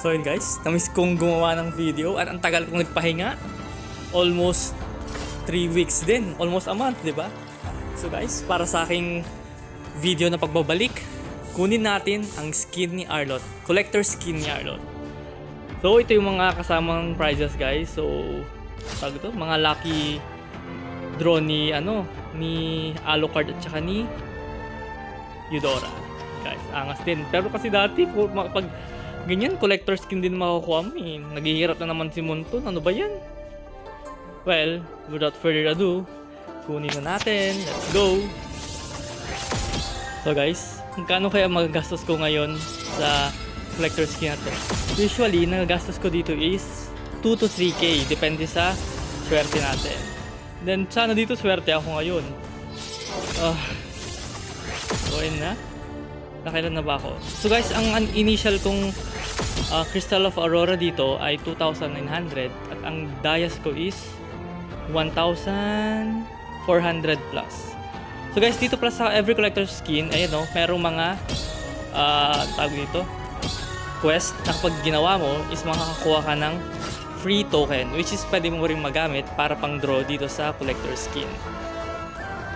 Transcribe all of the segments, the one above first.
So yun guys, namiss kong gumawa ng video at ang tagal kong nagpahinga. Almost 3 weeks din. Almost a month, di ba? So guys, para sa aking video na pagbabalik, kunin natin ang skin ni Arlot. Collector skin ni Arlot. So ito yung mga kasamang prizes guys. So, tawag ito, mga lucky draw ni ano, ni Alucard at saka ni Eudora. Guys, angas din. Pero kasi dati, pag ganyan, collector skin din makukuha mo eh. Naghihirap na naman si Monton. Ano ba yan? Well, without further ado, kunin na natin. Let's go! So guys, magkano kaya magagastos ko ngayon sa collector skin na to? Usually, nagagastos ko dito is 2 to 3k. Depende sa swerte natin. Then, sana dito swerte ako ngayon. Ah, so, na. Nakailan na ba ako? So guys, ang an- initial kong ah, Crystal of Aurora dito ay 2,900 at ang Dias ko is 1,400 plus. So guys, dito plus sa every collector skin, ayun no, merong mga ah tawag dito, quest na kapag ginawa mo is makakakuha ka ng free token which is pwede mo rin magamit para pang draw dito sa collector skin.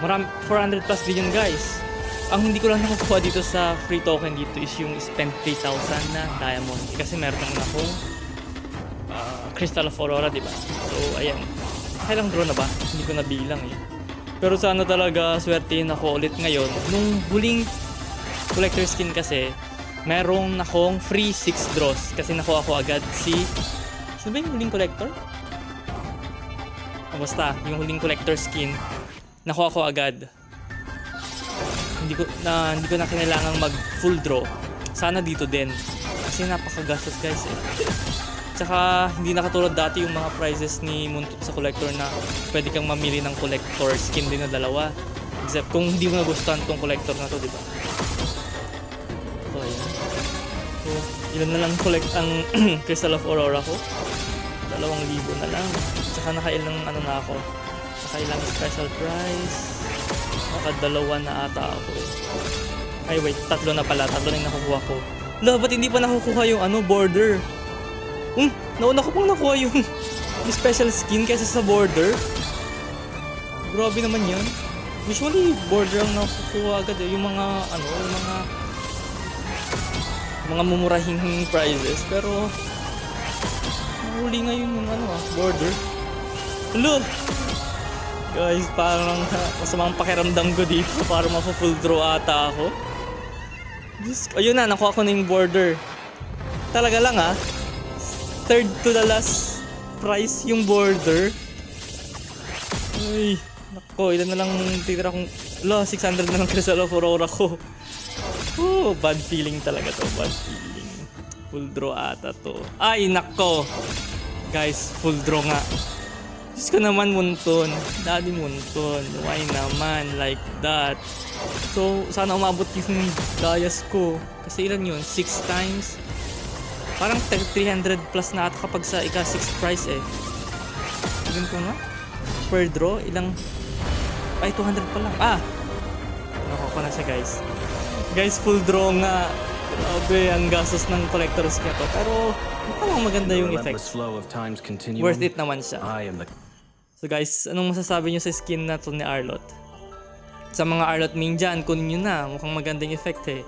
Marami, 400 plus din yun guys. Ang hindi ko lang nakukuha dito sa free token dito is yung spend 3,000 na diamond. Kasi meron naman akong ah, Crystal of Aurora, di ba? So, ayan. Kailang draw na ba? Hindi ko nabilang eh. Pero sana talaga swertein ako ulit ngayon. Nung huling collector skin kasi, merong akong free 6 draws. Kasi nakuha ko agad si... Sino ba yung huling collector? O basta, yung huling collector skin, nakuha ko agad. Hindi ko na hindi ko na kailangang mag full draw. Sana dito din. Kasi napakagastos guys eh. Tsaka hindi na katulad dati yung mga prizes ni Muntot sa collector na pwede kang mamili ng collector skin din na dalawa. Except kung hindi mo nagustuhan tong collector na to, di ba? So, ayan. So, ilan na lang collect ang Crystal of Aurora ko? Dalawang libo na lang. Tsaka nakailang ano na ako. Nakailang special prize. Nakadalawa na ata ako eh. Ay wait, tatlo na pala. Tatlo na yung nakukuha ko. Lo, ba't hindi pa nakukuha yung ano, border? Hmm, nauna ko pang nakuha yung, yung special skin kaysa sa border. Grabe naman yan. Usually, border ang nakukuha agad eh. Yung mga, ano, yung mga mga mumurahing prizes. Pero, nahuli ngayon yung ano ah, border. Hello! Guys, parang masamang pakiramdam ko dito para mapu-full draw ata ako. Diyos ko. Ayun na, nakuha ko na yung border. Talaga lang ah. Third to the last price yung border. Ay, nako, ilan na lang titira kong... Lo, 600 na lang Crystal of Aurora ko. Oh, bad feeling talaga to, bad feeling. Full draw ata to. Ay, nako! Guys, full draw nga. Diyos ko naman, Munton. Daddy Munton. Why naman like that? So, sana umabot yung dayas ko. Kasi ilan yun? 6 times? Parang 300 plus na ata kapag sa ika 6 price eh. Tignan ko nga. Per draw, ilang... Ay, 200 pa lang. Ah! Nakuha ko na siya guys. Guys, full draw nga. Grabe, ang gastos ng collector's kit to. Pero, mukhang maganda yung effects. Worth it naman siya. So guys, anong masasabi nyo sa skin na to ni Arlot? Sa mga Arlot main dyan, kunin nyo na. Mukhang magandang effect eh.